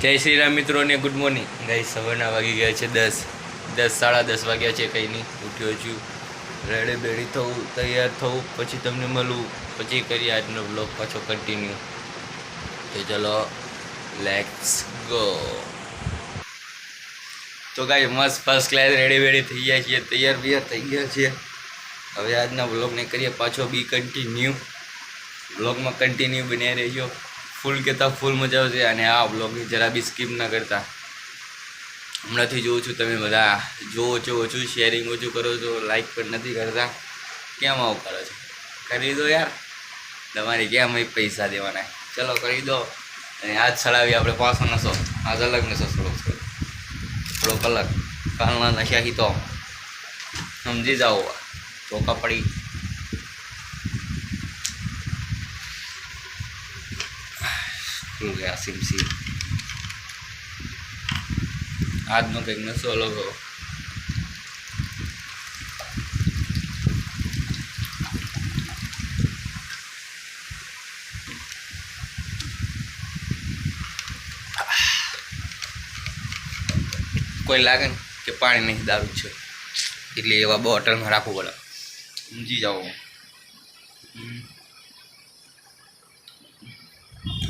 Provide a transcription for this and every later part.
જય શ્રી રામ મિત્રોને good morning ગઈ સવારના વાગી ગયા છે દસ. દસ, સાડા દસ વાગ્યા છે કંઈ નહીં. ઉઠ્યો છું. રેડે બેડી થવું, તૈયાર થવું. પછી તમને મળું. પછી કરીએ આજનો બ્લોગ પાછો કન્ટિન્યુ તો ચલો લેટ્સ ગો તો કાંઈ મસ્ત ફર્સ્ટ ક્લાસ રેડી બેડી થઈ ગયા છીએ. તૈયાર બિયાર થઈ ગયા છીએ. હવે આજના બ્લોગને કરીએ પાછો બી કન્ટિન્યુ બ્લોગમાં કન્ટિન્યુ બન્યા રહેજો. ફૂલ કહેતા ફૂલ મજા આવશે અને આ બ્લોગની જરા બી સ્કીપ ના કરતા. હમણાંથી જોઉં છું તમે બધા. જોવો છો, ઓછું શેરિંગ ઓછું કરો છો લાઈક પણ નથી કરતા. કેમ આવું કરો છો? કરી દો યાર. તમારે કેમ પૈસા દેવાના? ચલો કરી દો. અને આજ ચડાવી આપણે પાંચસો નસો આજ અલગ નસો થોડોક થોડોક અલગ. કાલના નશાહી તો. સમજી જાઓ. ચોકા પડી. ખુલ ગયા સિમસી આજનો કંઈક નશો અલગ કોઈ લાગે ને કે પાણી નહીં દારૂ છે, એટલે એવા બોટલમાં રાખવું પડે. સમજી જાઓ.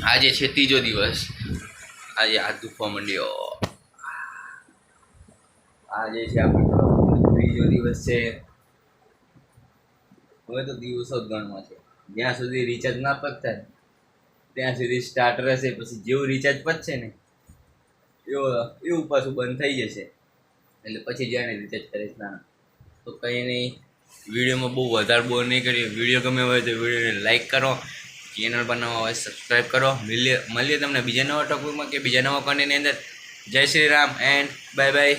આજે છે ત્રીજો દિવસ. આજે હાથ દુખવા માંડ્યો. આજે છે આપણો ત્રીજો દિવસ છે. હવે તો દિવસો જ ગણવા છે. જ્યાં સુધી રિચાર્જ ના પતતા ત્યાં સુધી સ્ટાર્ટ રહેશે, પછી જેવું રિચાર્જ પતશે ને, એવું એવું પાછું બંધ થઈ જશે. એટલે પછી જ્યારે રિચાર્જ કરીશ ના તો કંઈ નહીં, વિડીયોમાં બહુ વધારે બોર નહીં કરીએ. વીડિયો ગમે હોય તો વિડીયોને લાઈક કરો. ચેનલ બનાવવા હોય સબસ્ક્રાઈબ કરો. મળીએ મળીએ તમને બીજા નવા ટોપિકમાં કે બીજા નવા કોન્ટેન્ટની અંદર. Jai Shri Ram and bye bye